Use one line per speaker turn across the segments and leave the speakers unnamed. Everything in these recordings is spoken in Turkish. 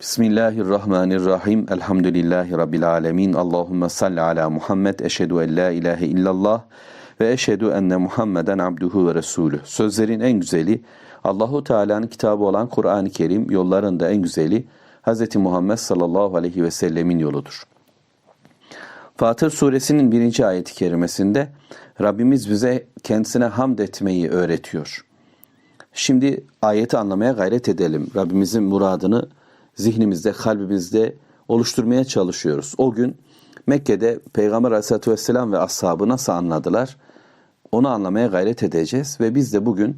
Bismillahirrahmanirrahim. Elhamdülillahi Rabbil alemin. Allahümme salli ala Muhammed. Eşhedü en la ilahe illallah ve eşhedü enne Muhammeden abduhu ve resulü. Sözlerin en güzeli Allahu Teala'nın kitabı olan Kur'an-ı Kerim, yolların da en güzeli Hz. Muhammed sallallahu aleyhi ve sellemin yoludur. Fatır suresinin birinci ayeti kerimesinde Rabbimiz bize kendisine hamd etmeyi öğretiyor. Şimdi ayeti anlamaya gayret edelim. Rabbimizin muradını zihnimizde, kalbimizde oluşturmaya çalışıyoruz. O gün Mekke'de Peygamber Aleyhisselatü Vesselam ve ashabı nasıl anladılar? Onu anlamaya gayret edeceğiz ve biz de bugün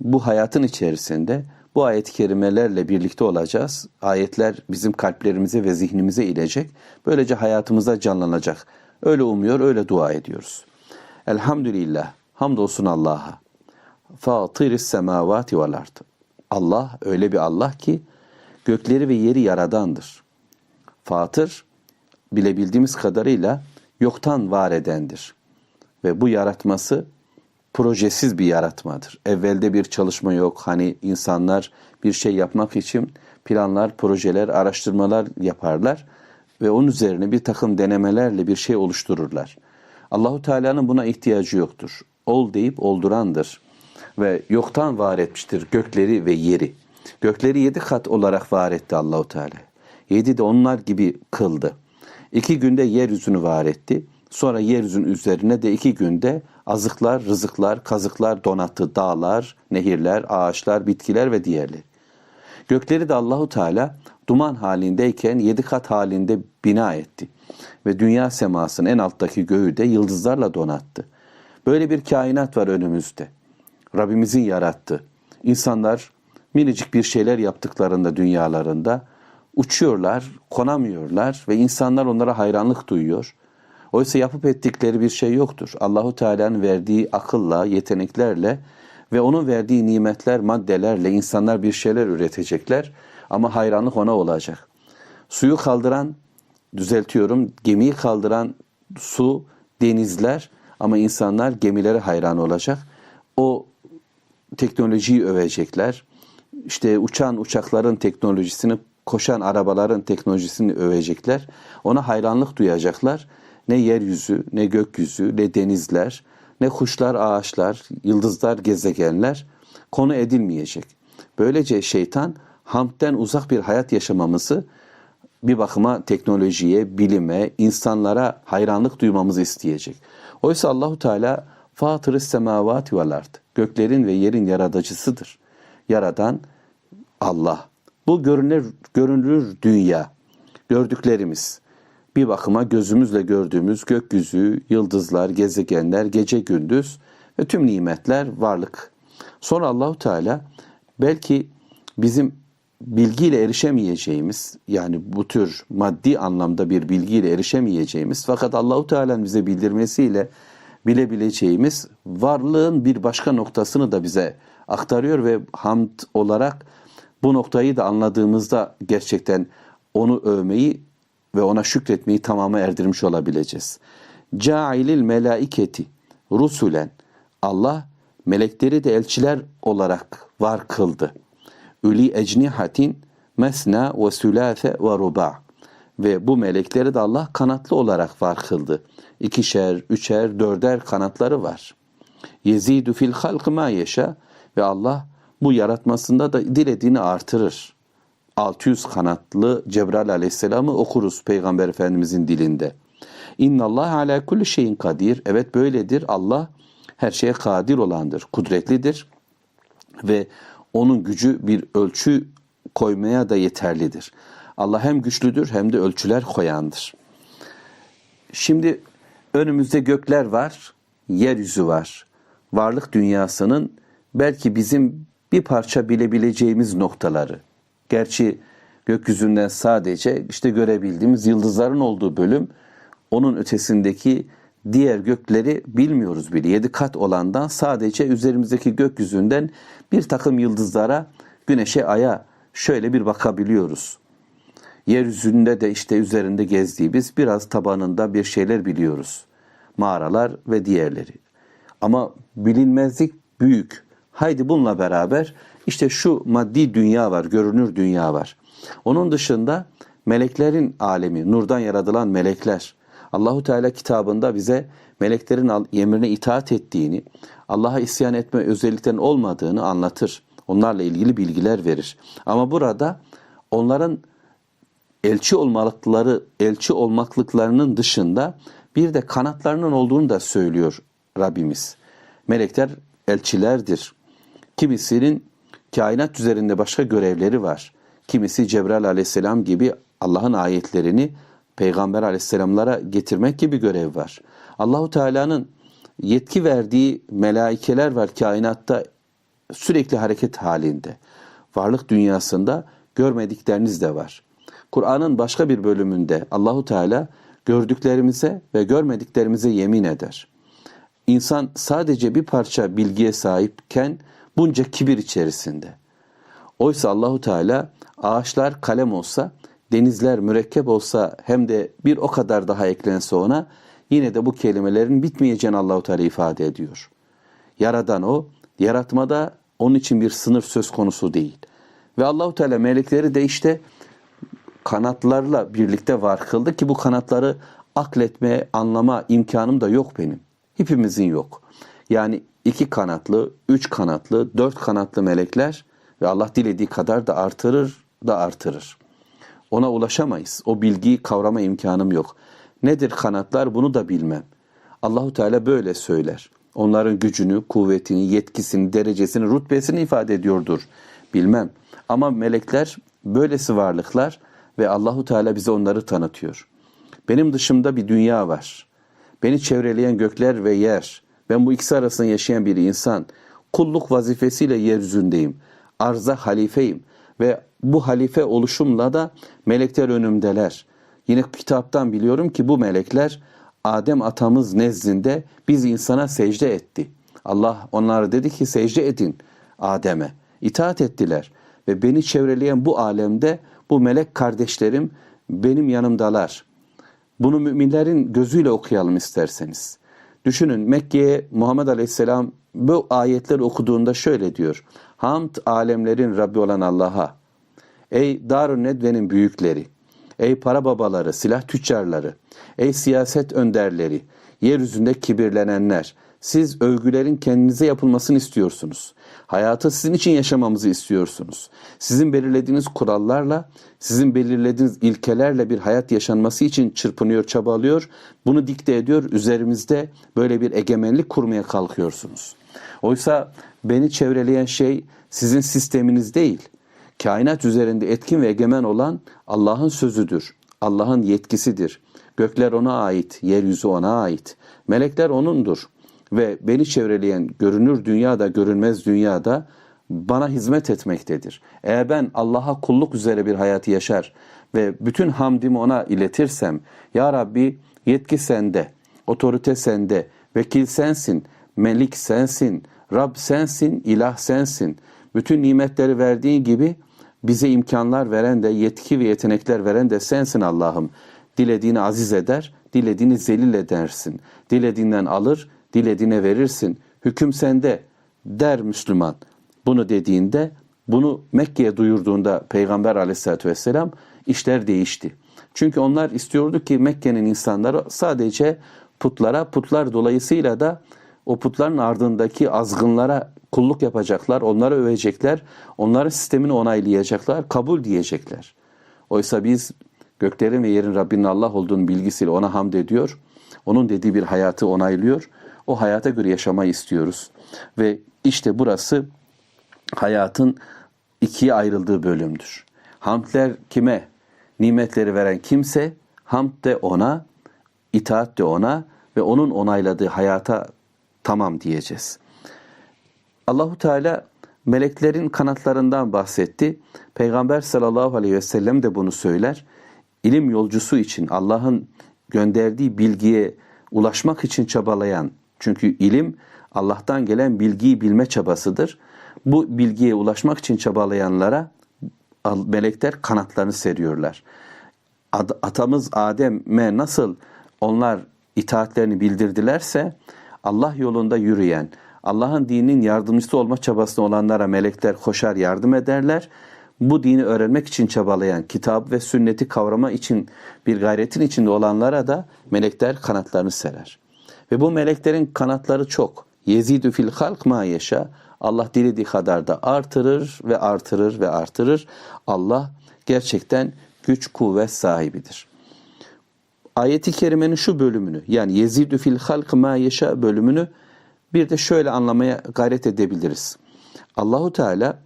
bu hayatın içerisinde bu ayet-i kerimelerle birlikte olacağız. Ayetler bizim kalplerimize ve zihnimize inecek. Böylece hayatımıza canlanacak. Öyle umuyor, öyle dua ediyoruz. Elhamdülillah. Hamdolsun Allah'a. Fatiris semavati vel ard. Allah öyle bir Allah ki gökleri ve yeri yaradandır. Fatır bilebildiğimiz kadarıyla yoktan var edendir. Ve bu yaratması projesiz bir yaratmadır. Evvelde bir çalışma yok. Hani insanlar bir şey yapmak için planlar, projeler, araştırmalar yaparlar ve onun üzerine bir takım denemelerle bir şey oluştururlar. Allahu Teala'nın buna ihtiyacı yoktur. Ol deyip oldurandır ve yoktan var etmiştir gökleri ve yeri. Gökleri yedi kat olarak var etti Allahu Teala. Yedi de onlar gibi kıldı. İki günde yeryüzünü var etti. Sonra yeryüzünün üzerine de iki günde azıklar, rızıklar, kazıklar donattı. Dağlar, nehirler, ağaçlar, bitkiler ve diğerleri. Gökleri de Allahu Teala duman halindeyken yedi kat halinde bina etti. Ve dünya semasının en alttaki göğü de yıldızlarla donattı. Böyle bir kainat var önümüzde. Rabbimizin yarattığı. İnsanlar minicik bir şeyler yaptıklarında dünyalarında uçuyorlar, konamıyorlar ve insanlar onlara hayranlık duyuyor. Oysa yapıp ettikleri bir şey yoktur. Allahu Teala'nın verdiği akılla, yeteneklerle ve onun verdiği nimetler, maddelerle insanlar bir şeyler üretecekler ama hayranlık ona olacak. Suyu kaldıran, düzeltiyorum, gemiyi kaldıran su, denizler ama insanlar gemilere hayran olacak. O teknolojiyi övecekler. İşte uçan uçakların teknolojisini, koşan arabaların teknolojisini övecekler. Ona hayranlık duyacaklar. Ne yeryüzü, ne gökyüzü, ne denizler, ne kuşlar, ağaçlar, yıldızlar, gezegenler konu edilmeyecek. Böylece şeytan hamdten uzak bir hayat yaşamamızı bir bakıma teknolojiye, bilime, insanlara hayranlık duymamızı isteyecek. Oysa Allahu Teala Fatırı semavati vel. Göklerin ve yerin yaratıcısıdır. Yaradan Allah. Bu görünür, görünür dünya. Gördüklerimiz. Bir bakıma gözümüzle gördüğümüz gökyüzü, yıldızlar, gezegenler, gece gündüz ve tüm nimetler varlık. Sonra Allahu Teala belki bizim bilgiyle erişemeyeceğimiz yani bu tür maddi anlamda bir bilgiyle erişemeyeceğimiz fakat Allahu Teala'nın bize bildirmesiyle bilebileceğimiz varlığın bir başka noktasını da bize aktarıyor ve hamd olarak bu noktayı da anladığımızda gerçekten onu övmeyi ve ona şükretmeyi tamamı erdirmiş olabileceğiz. Cailil melaiketi rusulen Allah melekleri de elçiler olarak var kıldı. Üli ecnihatin mesna ve sülâfe ve ruba' ve bu melekleri de Allah kanatlı olarak var kıldı. İkişer, üçer, dörder kanatları var. Yezidu fil halk ma yeşa ve Allah bu yaratmasında da dilediğini artırır. 600 kanatlı Cebrail aleyhisselamı okuruz Peygamber Efendimizin dilinde. İnna Allah ala kulli şeyin kadir. Evet böyledir. Allah her şeye kadir olandır, kudretlidir ve onun gücü bir ölçü koymaya da yeterlidir. Allah hem güçlüdür hem de ölçüler koyandır. Şimdi önümüzde gökler var, yeryüzü var. Varlık dünyasının belki bizim bir parça bilebileceğimiz noktaları. Gerçi gökyüzünden sadece işte görebildiğimiz yıldızların olduğu bölüm onun ötesindeki diğer gökleri bilmiyoruz bile. Yedi kat olandan sadece üzerimizdeki gökyüzünden bir takım yıldızlara, güneşe, aya şöyle bir bakabiliyoruz. Yeryüzünde de işte üzerinde gezdiğimiz biraz tabanında bir şeyler biliyoruz. Mağaralar ve diğerleri. Ama bilinmezlik büyük. Haydi bununla beraber İşte şu maddi dünya var, görünür dünya var. Onun dışında meleklerin alemi, nurdan yaratılan melekler. Allahu Teala kitabında bize meleklerin emrine itaat ettiğini, Allah'a isyan etme özelliklerinin olmadığını anlatır. Onlarla ilgili bilgiler verir. Ama burada onların elçi olmalıkları, elçi olmaklıklarının dışında bir de kanatlarının olduğunu da söylüyor Rabbimiz. Melekler elçilerdir. Kimisinin kainat üzerinde başka görevleri var. Kimisi Cebrail aleyhisselam gibi Allah'ın ayetlerini Peygamber aleyhisselamlara getirmek gibi görev var. Allahu Teala'nın yetki verdiği melaikeler var kainatta sürekli hareket halinde. Varlık dünyasında görmedikleriniz de var. Kur'an'ın başka bir bölümünde Allahu Teala gördüklerimize ve görmediklerimize yemin eder. İnsan sadece bir parça bilgiye sahipken bunca kibir içerisinde. Oysa Allahu Teala ağaçlar kalem olsa, denizler mürekkep olsa hem de bir o kadar daha eklense ona yine de bu kelimelerin bitmeyeceğini Allahu Teala ifade ediyor. Yaradan o, yaratmada onun için bir sınır söz konusu değil. Ve Allahu Teala melekleri de işte kanatlarla birlikte var kıldı ki bu kanatları akletme, anlama imkanım da yok benim. Hepimizin yok. Yani iki kanatlı, üç kanatlı, dört kanatlı melekler ve Allah dilediği kadar da artırır da artırır. Ona ulaşamayız. O bilgiyi kavrama imkanım yok. Nedir kanatlar bunu da bilmem. Allahu Teala böyle söyler. Onların gücünü, kuvvetini, yetkisini, derecesini, rütbesini ifade ediyordur. Bilmem. Ama melekler böylesi varlıklar ve Allahu Teala bize onları tanıtıyor. Benim dışımda bir dünya var. Beni çevreleyen gökler ve yer. Ben bu ikisi arasında yaşayan bir insan. Kulluk vazifesiyle yeryüzündeyim. Arza halifeyim ve bu halife oluşumla da melekler önümdeler. Yine kitaptan biliyorum ki bu melekler Adem atamız nezdinde biz insana secde etti. Allah onlara dedi ki secde edin Adem'e. İtaat ettiler ve beni çevreleyen bu alemde bu melek kardeşlerim benim yanımdalar. Bunu müminlerin gözüyle okuyalım isterseniz. Düşünün Mekke'ye Muhammed Aleyhisselam bu ayetleri okuduğunda şöyle diyor. Hamd alemlerin Rabbi olan Allah'a. Ey Darun Nedve'nin büyükleri, ey para babaları, silah tüccarları, ey siyaset önderleri, yeryüzünde kibirlenenler, siz övgülerin kendinize yapılmasını istiyorsunuz. Hayatı sizin için yaşamamızı istiyorsunuz. Sizin belirlediğiniz kurallarla, sizin belirlediğiniz ilkelerle bir hayat yaşanması için çırpınıyor, çabalıyor. Bunu dikte ediyor. Üzerimizde böyle bir egemenlik kurmaya kalkıyorsunuz. Oysa beni çevreleyen şey sizin sisteminiz değil. Kainat üzerinde etkin ve egemen olan Allah'ın sözüdür. Allah'ın yetkisidir. Gökler ona ait, yeryüzü ona ait. Melekler onundur. Ve beni çevreleyen görünür dünyada, görünmez dünyada bana hizmet etmektedir. Eğer ben Allah'a kulluk üzere bir hayatı yaşar ve bütün hamdimi ona iletirsem, Ya Rabbi yetki sende, otorite sende, vekil sensin, melik sensin, Rab sensin, ilah sensin. Bütün nimetleri verdiğin gibi bize imkanlar veren de, yetki ve yetenekler veren de sensin Allah'ım. Dilediğini aziz eder, dilediğini zelil edersin. Dilediğinden alır, dilediğine verirsin. Hüküm sende der Müslüman. Bunu dediğinde, bunu Mekke'ye duyurduğunda Peygamber aleyhissalatü vesselam işler değişti. Çünkü onlar istiyordu ki Mekke'nin insanları sadece putlara, putlar dolayısıyla da o putların ardındaki azgınlara kulluk yapacaklar, onları övecekler, onların sistemini onaylayacaklar, kabul diyecekler. Oysa biz göklerin ve yerin Rabbinin Allah olduğunu bilgisiyle ona hamd ediyor, onun dediği bir hayatı onaylıyor, o hayata göre yaşamayı istiyoruz. Ve işte burası hayatın ikiye ayrıldığı bölümdür. Hamdler kime? Nimetleri veren kimse, hamd de ona, itaat de ona ve onun onayladığı hayata tamam diyeceğiz. Allahu Teala meleklerin kanatlarından bahsetti. Peygamber sallallahu aleyhi ve sellem de bunu söyler. İlim yolcusu için Allah'ın gönderdiği bilgiye ulaşmak için çabalayan çünkü ilim Allah'tan gelen bilgiyi bilme çabasıdır. Bu bilgiye ulaşmak için çabalayanlara melekler kanatlarını seriyorlar. Atamız Adem'e nasıl onlar itaatlerini bildirdilerse Allah yolunda yürüyen, Allah'ın dininin yardımcısı olma çabasında olanlara melekler koşar yardım ederler. Bu dini öğrenmek için çabalayan, kitap ve sünneti kavrama için bir gayretin içinde olanlara da melekler kanatlarını serer. Ve bu meleklerin kanatları çok. Yezidü fil halk ma yaşa. Allah dilediği kadar da artırır ve artırır ve artırır. Allah gerçekten güç kuvvet sahibidir. Ayeti kerimenin şu bölümünü yani yezidü fil halk ma yaşa bölümünü bir de şöyle anlamaya gayret edebiliriz. Allahu Teala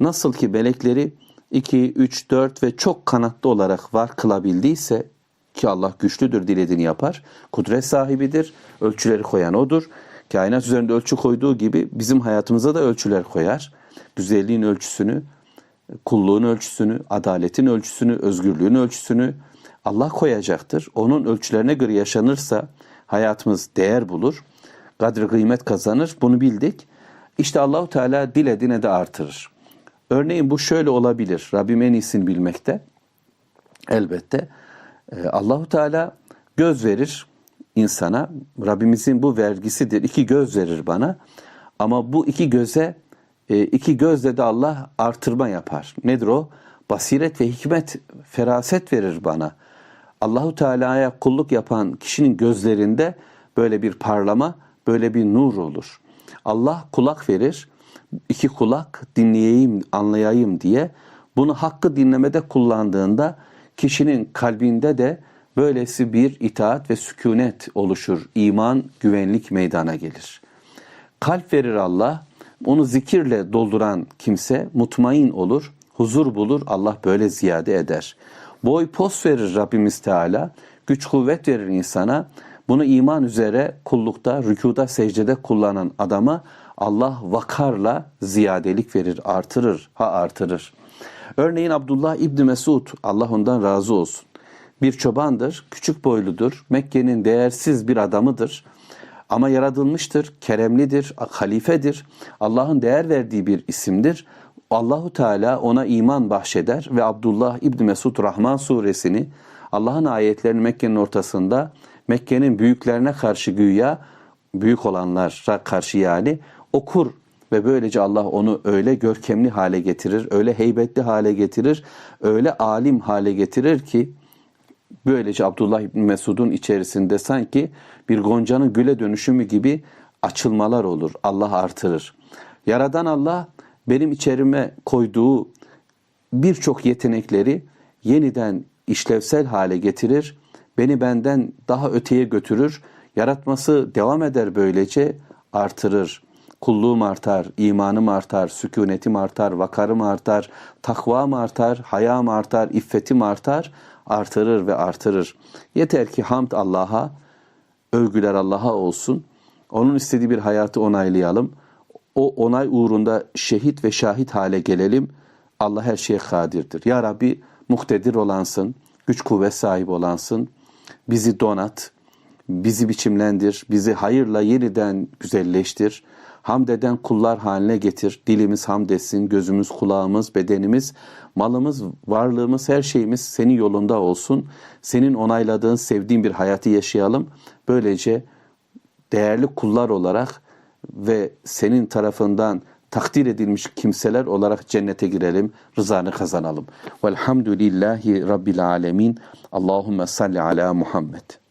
nasıl ki melekleri 2, 3, 4 ve çok kanatlı olarak var kılabildiyse ki Allah güçlüdür dilediğini yapar. Kudret sahibidir. Ölçüleri koyan odur. Kainat üzerinde ölçü koyduğu gibi bizim hayatımıza da ölçüler koyar. Güzelliğin ölçüsünü, kulluğun ölçüsünü, adaletin ölçüsünü, özgürlüğün ölçüsünü Allah koyacaktır. Onun ölçülerine göre yaşanırsa hayatımız değer bulur. Kadri kıymet kazanır. Bunu bildik. İşte Allahu Teala dilediğine de artırır. Örneğin bu şöyle olabilir. Rabbim en iyisini bilmekte. Elbette. Ee, Allahu Teala göz verir insana. Rabbimizin bu vergisidir. İki göz verir bana. Ama bu iki göze e, iki gözle de Allah artırma yapar. Nedir o? Basiret ve hikmet, feraset verir bana. Allahu Teala'ya kulluk yapan kişinin gözlerinde böyle bir parlama, böyle bir nur olur. Allah kulak verir. iki kulak dinleyeyim, anlayayım diye. Bunu hakkı dinlemede kullandığında kişinin kalbinde de böylesi bir itaat ve sükunet oluşur. İman, güvenlik meydana gelir. Kalp verir Allah. Onu zikirle dolduran kimse mutmain olur, huzur bulur. Allah böyle ziyade eder. Boy pos verir Rabbimiz Teala. Güç kuvvet verir insana. Bunu iman üzere kullukta, rükuda, secdede kullanan adama Allah vakarla ziyadelik verir, artırır, ha artırır. Örneğin Abdullah İbni Mesud, Allah ondan razı olsun. Bir çobandır, küçük boyludur, Mekke'nin değersiz bir adamıdır. Ama yaratılmıştır, keremlidir, halifedir. Allah'ın değer verdiği bir isimdir. Allahu Teala ona iman bahşeder ve Abdullah İbni Mesud Rahman suresini Allah'ın ayetlerini Mekke'nin ortasında Mekke'nin büyüklerine karşı güya büyük olanlara karşı yani okur ve böylece Allah onu öyle görkemli hale getirir, öyle heybetli hale getirir, öyle alim hale getirir ki böylece Abdullah İbni Mesud'un içerisinde sanki bir goncanın güle dönüşümü gibi açılmalar olur. Allah artırır. Yaradan Allah benim içerime koyduğu birçok yetenekleri yeniden işlevsel hale getirir. Beni benden daha öteye götürür. Yaratması devam eder böylece artırır. Kulluğum artar, imanım artar, sükunetim artar, vakarım artar, takvam artar, hayam artar, iffetim artar, artırır ve artırır. Yeter ki hamd Allah'a, övgüler Allah'a olsun. Onun istediği bir hayatı onaylayalım. O onay uğrunda şehit ve şahit hale gelelim. Allah her şeye kadirdir. Ya Rabbi muhtedir olansın, güç kuvvet sahibi olansın. Bizi donat, bizi biçimlendir, bizi hayırla yeniden güzelleştir. Hamd eden kullar haline getir. Dilimiz hamd etsin, gözümüz, kulağımız, bedenimiz, malımız, varlığımız, her şeyimiz senin yolunda olsun. Senin onayladığın, sevdiğin bir hayatı yaşayalım. Böylece değerli kullar olarak ve senin tarafından takdir edilmiş kimseler olarak cennete girelim, rızanı kazanalım. Velhamdülillahi Rabbil alemin. Allahümme salli ala Muhammed.